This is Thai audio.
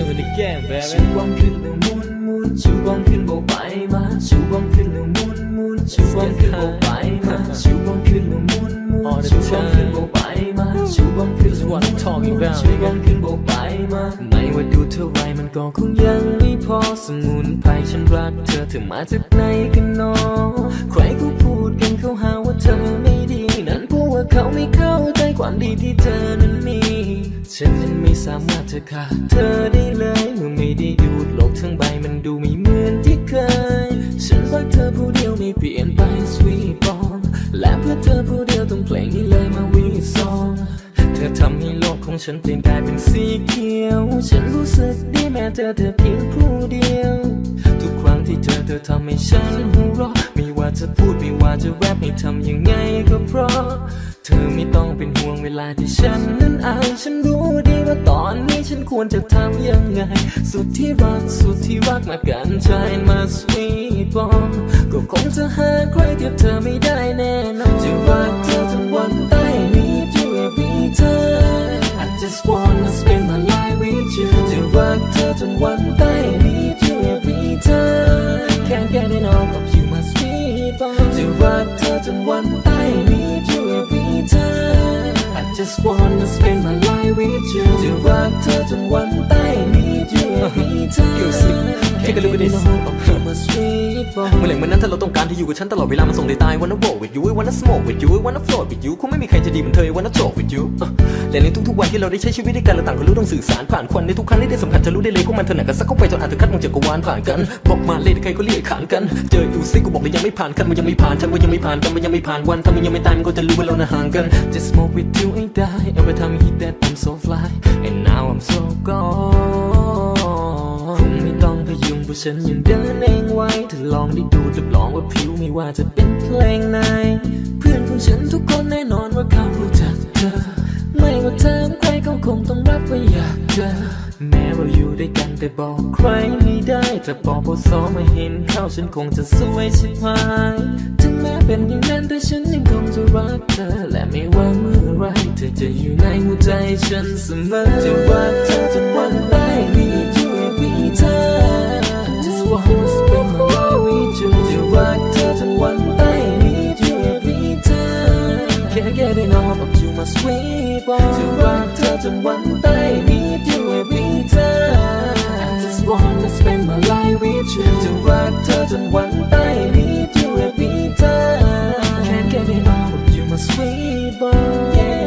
ชูบองขึ้นแล้วหมุนหมุนชูบองขึ้นโบกไปมาชูบองขึ้นแล้วหมุนหมุนชูบองขึ้นโบกไปมาชูบองขึ้นแล้วหมุนหมุนชูบองขึ้นโบกไปมาชูบองขึ้นแล้วมุน What I'm talking about ชูบองขึ้นโบกไปมาไม่ว่าดูเท่าไรมันก็คงยังไม่พอสมุนไพรฉันรักเธอเธอมาจากไหนกันเนอใครก็พูดกันเขาหาว่าเธอไม่ดี นั่นเพราะว่าเขาไม่เข้าใจความดีที่เธอ ไม่ะ เธอได้เลยเมื่อไม่ได้ดูดโลกทั้งใบมันดูไม่เหมือนที่เคย ฉันรักเธอผู้เดียวไม่เปลี่ยนไปสวีทบอมและเพื่อเธอผู้เดียวต้องเพลงนี้เลยมาวีซองเธอทำให้โลกของฉันเปลี่ยนกลายเป็นสีเขียว ฉันรู้สึกดีแม้เธอเธอเพียงผู้เดียว ทุกครั้งที่เจอเธอทำให้ฉันหัวเราะไม่ว่าจะพูดไม่ว่าจะแรปให้ทำยังไงก็เพราะ ธอไม่ต้องเป็นห่วงเวลาที่ฉันนั้นอายฉันรู้ดีว่าตอนนี้ฉันควรจะทำยังไง สุดที่รักสุดที่รักมากันใจมาสวีทบอมก็คงจะหาใครเทียบเธอไม่ได้แน่นอนจะรักเธอจนวันตาย need you every time I just wanna spend my life with you จะรักเธอจนวันตาย need you every time can't get enough of you my sweet boy จะรักเธอจนวันตาย just wanna spend my life with you จะรักเธอจนวันตาย need you every time You sleep. Take a Look at this. Can't get enough of you my sweet boy เมื่อไหร่เมื่อนั้นถ้าเราต้องการที่อยู่กับฉันตลอดเวลามันส่งได้ตาย wanna roll with you I wanna smoke with you I wanna float with you คงไม่มีใครจะดีเหมือนเธอ I wanna talk with you และในทุกๆวันที่เราได้ใช้ชีวิตด้วยกันเราต่างก็รู้ต้องสื่อสารผ่านควันในทุกครั้งที่ได้สัมผัสจะรู้ได้เลยพวกมันถนัดกันสักเข้าไปจนอาจจะคัดมองจักรวาลผ่านกันบอกมาเลยใครก็เรียกขานกันเจออยู่ซิกูบอกเลยยังไม่ผ่านกันมันยังไม่ผ่านฉันว่ายังไม่ผ่านกันมันยังไม่ผ่านวันถ้ามันยังไม่ตายมันก็จะรู้ว่าเราห่างกัน Just smoke with you and die Every time hit that I'm so fly And now I'm so gone พยุงเพราฉันยังเดินเองไว้เธอลองได้ดูจะลองว่าผิวไม่ว่าจะเป็นเพลงไหน เพื่อนของฉันทุกคนแน่นอนว่าเขารู้จักเธอ ไม่ว่าเธอใครเขาคงต้องรับว่าอยากเจอแม้ว่าอยู่ด้วยกันแต่บอกใครไม่ได้แต่พอพอสอมาเห็นเขาฉันคงจะสวยชิบหายถึงแม้เป็นอย่างนั้นแต่ฉันยังคงจะรักเธอ และไม่ว่าเมื่อไรเธอจะอยู่ในหัวใจฉันเสมอจะรักเธอจนวันตาย Need you every ว่า who's been my life with you จะรักเธอทั้งวัน but I need you every Can't get enough of you my sweet one จะรักเธอทั้งวัน but I need you every I just want to spend my life with you จะรักเธอทั้งวัน but I need you every Can't get enough of you my sweet one yeah